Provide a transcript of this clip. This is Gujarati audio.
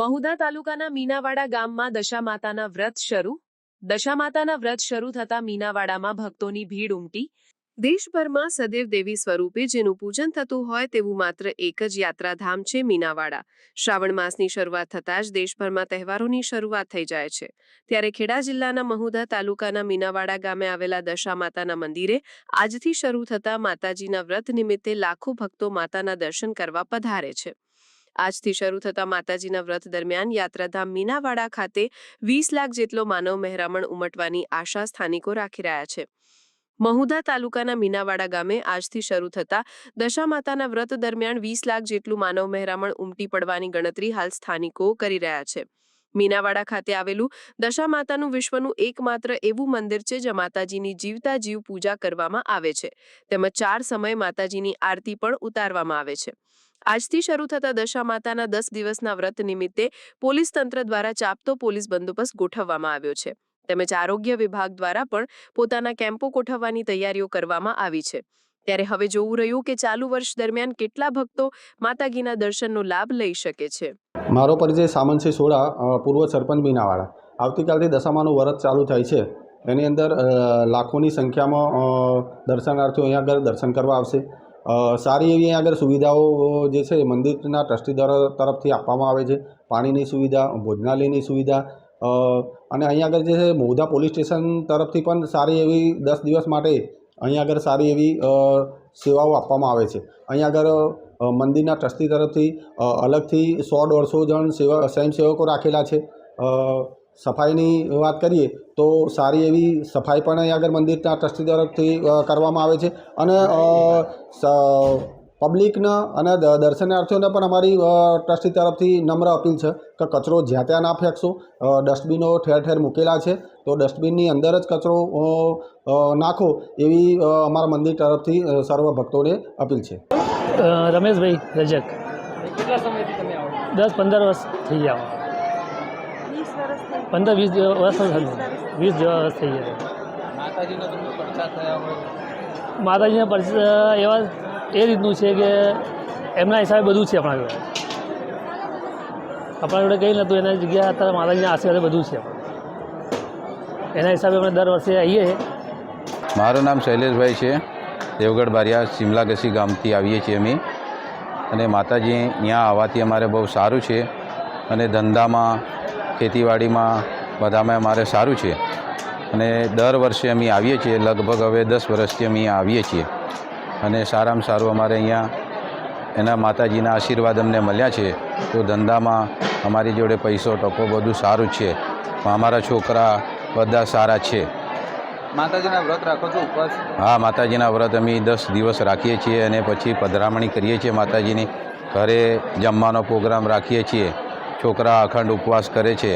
મહુધા તાલુકાના મીનાવાડા ગામમાં દશામાતાના વ્રત શરૂ. દશામાતાના વ્રત શરૂ થતા મીનાવાડામાં ભક્તોની ભીડ ઉમટી. દેશભરમાં સદેવ દેવી સ્વરૂપે જેનું પૂજન થતું હોય તેવું માત્ર એક જ યાત્રાધામ છે મીનાવાડા. શ્રાવણ માસની શરૂઆત થતાં જ દેશભરમાં તહેવારોની શરૂઆત થઈ જાય છે. ત્યારે ખેડા જિલ્લાના મહુધા તાલુકાના મીનાવાડા ગામે આવેલા દશામાતાના મંદિરે આજથી શરૂ થતા માતાજીના વ્રત નિમિત્તે લાખો ભક્તો માતાના દર્શન કરવા પધારે છે. આજથી શરૂ થતા માતાજીના વ્રત દરમિયાન યાત્રાધામ મીનાવાડા ખાતે વીસ લાખ જેટલો માનવ મહેરામણ ઉમટવાની આશા સ્થાનિકો રાખી રહ્યા છે. મહુધા તાલુકાના મીનાવાડા ગામે આજથી શરૂ થતા દશા માતાના વ્રત દરમિયાન વીસ લાખ જેટલું માનવ મહેરામણ ઉમટી પડવાની ગણતરી હાલ સ્થાનિકો કરી રહ્યા છે. મીનાવાડા ખાતે આવેલું દશા માતાનું વિશ્વનું એકમાત્ર એવું મંદિર છે જે માતાજીની જીવતા જીવ પૂજા કરવામાં આવે છે. તેમજ ચાર સમય માતાજીની આરતી પણ ઉતારવામાં આવે છે. આજથી શરૂ થતા દશા માતાના દસ દિવસના વ્રત નિમિત્તે પોલીસ તંત્ર દ્વારા ચાપતો પોલીસ બંદોબસ્ત ગોઠવવામાં આવ્યો છે. તેમજ આરોગ્ય વિભાગ દ્વારા પણ પોતાના કેમ્પો ગોઠવવાની તૈયારીઓ કરવામાં આવી છે. ત્યારે હવે જોવું રહ્યું કે ચાલુ વર્ષ દરમિયાન કેટલા ભક્તો માતાજીના દર્શનનો લાભ લઈ શકે છે. મારો પરિચય સામંતસિંહ અ, પૂર્વ સરપંચ બીનાવાળા આવતીકાલથી દશામાનું વ્રત ચાલુ થાય છે. એની અંદર લાખોની સંખ્યામાં દર્શનાર્થીઓ અહીંયા આગળ દર્શન કરવા આવશે. સારી એવી આગળ સુવિધાઓ જે છે મંદિરના ટ્રસ્ટી તરફથી આપવામાં આવે છે. પાણીની સુવિધા, ભોજનાલયની સુવિધા અને અહીંયા આગળ જે છે મહુધા પોલીસ સ્ટેશન તરફથી પણ સારી એવી દસ દિવસ માટે અહીંયા આગળ સારી એવી સેવાઓ આપવામાં આવે છે. અહીંયા આગળ મંદિરના ટ્રસ્ટી તરફથી અલગથી સો દોઢસો જણ સેવા, સ્વયંસેવકો રાખેલા છે. સફાઈની વાત કરીએ તો સારી એવી સફાઈ પણ અહીં આગળ મંદિરના ટ્રસ્ટી તરફથી કરવામાં આવે છે. અને પબ્લિકના અને દ- દર્શનાર્થીઓને પણ અમારી ટ્રસ્ટી તરફથી નમ્ર અપીલ છે કે કચરો જ્યાં ત્યાં ના ફેંકશો. ડસ્ટબિનો ઠેર ઠેર મૂકેલા છે. તો ડસ્ટબિનની અંદર જ કચરો નાખો એવી અમારા મંદિર તરફથી સર્વ ભક્તોને અપીલ છે. રમેશભાઈ રજક. કેટલા સમયથી તમે આવો દસ પંદર વર્ષ થઈ ગયા. પંદર વીસ જેવા વર્ષ થયું વીસ જેવા વર્ષ થઈ ગયા. માતાજીનો પરિચય એવા એ રીતનું છે કે એમના હિસાબે બધું છે આપણા જોડે. આપણા જોડે કંઈ નહોતું. એના જગ્યાએ અત્યારે માતાજીના આશીર્વાદે બધું છે એના હિસાબે અમે દર વર્ષે આવીએ. છીએ મારું નામ શૈલેષભાઈ છે. દેવગઢ બારિયા શિમલાગસી ગામથી આવીએ છીએ અમે. અને માતાજી અહીંયા આવવાથી અમારે બહુ સારું છે. અને ધંધામાં ખેતીવાડીમાં બધામાં અમારે સારું છે. અને દર વર્ષે અમે આવીએ છીએ લગભગ હવે દસ વર્ષથી અમે આવીએ છીએ. અને સારામાં સારું અમારે અહીંયા એના માતાજીના આશીર્વાદ અમને મળ્યા છે. તો ધંધામાં અમારી જોડે પૈસો ટકો બધું સારું છે. અમારા છોકરા બધા સારા છે. માતાજીના વ્રત રાખો છો ઉપવાસ? હા માતાજીના વ્રત અમે દસ દિવસ રાખીએ છીએ અને પછી પધરામણી કરીએ છીએ માતાજીની. ઘરે જમવાનો પ્રોગ્રામ રાખીએ છીએ. છોકરા અખંડ ઉપવાસ કરે છે.